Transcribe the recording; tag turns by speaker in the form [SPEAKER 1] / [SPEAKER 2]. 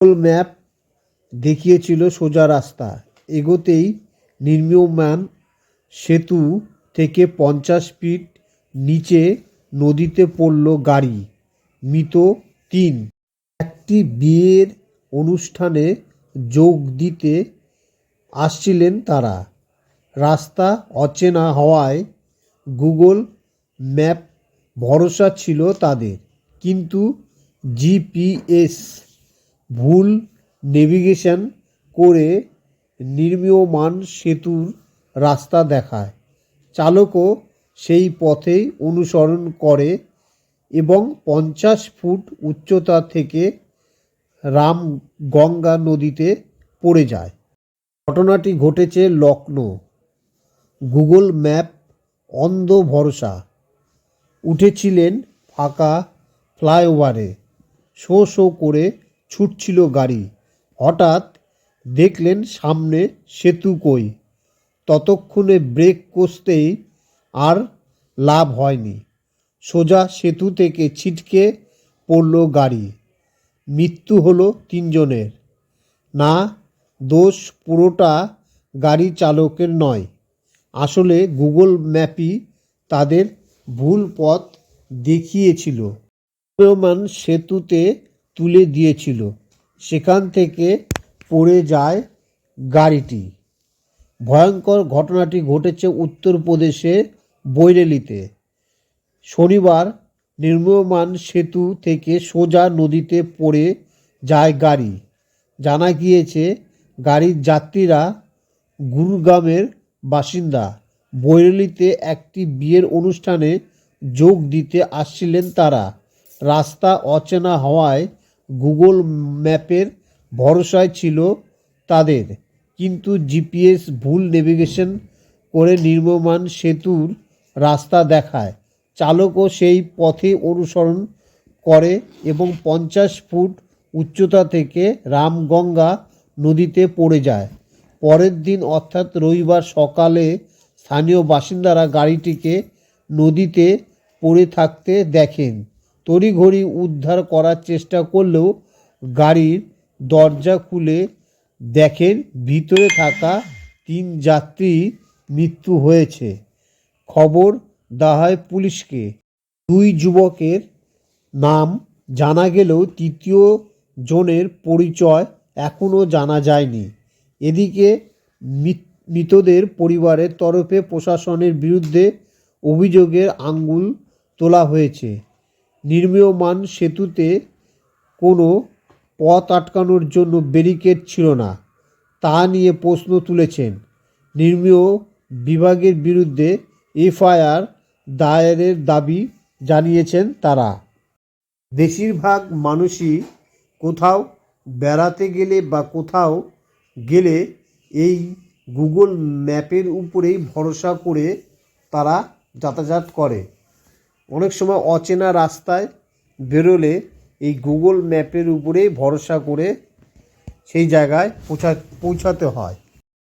[SPEAKER 1] Google map দেখিয়েছিল সোজা রাস্তা। এগোতেই নির্মীয়মান সেতু থেকে পঞ্চাশ ফিট নিচে নদীতে পড়ল গাড়ি, মৃত তিন। একটি বিয়ের অনুষ্ঠানে যোগ দিতে আসছিলেন তারা। রাস্তা অচেনা হওয়ায় গুগল ম্যাপ ভরসা ছিল তাদের। কিন্তু জিপিএস ভুল নেভিগেশন করে নির্মীয়মান সেতুর রাস্তা দেখায়। চালকও সেই পথেই অনুসরণ করে এবং পঞ্চাশ ফুট উচ্চতা থেকে রামগঙ্গা নদীতে পড়ে যায়। ঘটনাটি ঘটেছে লখনৌ গুগল ম্যাপ অন্ধ ভরসা। উঠেছিলেন ফাঁকা ফ্লাইওভারে। শো শো করে ছুটছিল গাড়ি। হঠাৎ দেখলেন সামনে সেতু কই। ততক্ষণে ব্রেক কষতেই আর লাভ হয়নি। সোজা সেতু থেকে ছিটকে পড়ল গাড়ি। মৃত্যু হলো তিনজনের। না, দোষ পুরোটা গাড়ি চালকের নয়। আসলে গুগল ম্যাপই তাদের ভুল পথ দেখিয়েছিল। সেতুতে তুলে দিয়েছিল। সেখান থেকে পড়ে যায় গাড়িটি। ভয়ঙ্কর ঘটনাটি ঘটেছে উত্তরপ্রদেশে বৈরেলিতে। শনিবার নির্মীয়মান সেতু থেকে সোজা নদীতে পড়ে যায় গাড়ি। জানা গিয়েছে, গাড়ির যাত্রীরা গুরুগ্রামের বাসিন্দা। বৈরলিতে একটি বিয়ের অনুষ্ঠানে যোগ দিতে আসছিলেন তারা। রাস্তা অচেনা হওয়ায় গুগল ম্যাপের ভরসায় ছিল তাদের। কিন্তু জিপিএস ভুল নেভিগেশন করে নির্মমান সেতুর রাস্তা দেখায়। চালকও সেই পথে অনুসরণ করে এবং পঞ্চাশ ফুট উচ্চতা থেকে রামগঙ্গা নদীতে পড়ে যায়। পরের দিন অর্থাৎ রবিবার সকালে স্থানীয় বাসিন্দারা গাড়িটিকে নদীতে পড়ে থাকতে দেখেন। তড়িঘড়ি উদ্ধার করার চেষ্টা করলেও গাড়ির দরজা খুলে দেখেন ভিতরে থাকা তিন যাত্রী মৃত্যু হয়েছে। খবর দেওয়া হয় পুলিশকে। দুই যুবকের নাম জানা গেলেও তৃতীয় জনের পরিচয় এখনও জানা যায়নি। এদিকে মৃতদের পরিবারের তরফে প্রশাসনের বিরুদ্ধে অভিযোগের আঙ্গুল তোলা হয়েছে। নির্মীয়মান সেতুতে কোনো পথ আটকানোর জন্য ব্যারিকেড ছিল না, তা নিয়ে প্রশ্ন তুলেছেন। নির্মীয় বিভাগের বিরুদ্ধে এফআইআর দায়েরের দাবি জানিয়েছেন তারা। বেশিরভাগ মানুষই কোথাও বেড়াতে গেলে বা কোথাও গেলে এই গুগল ম্যাপের উপরেই ভরসা করে তারা যাতায়াত করে। অনেক সময় অচেনা রাস্তায় বেরোলে এই গুগল ম্যাপের উপরেই ভরসা করে সেই জায়গায় পৌঁছা, পৌঁছাতে হয়।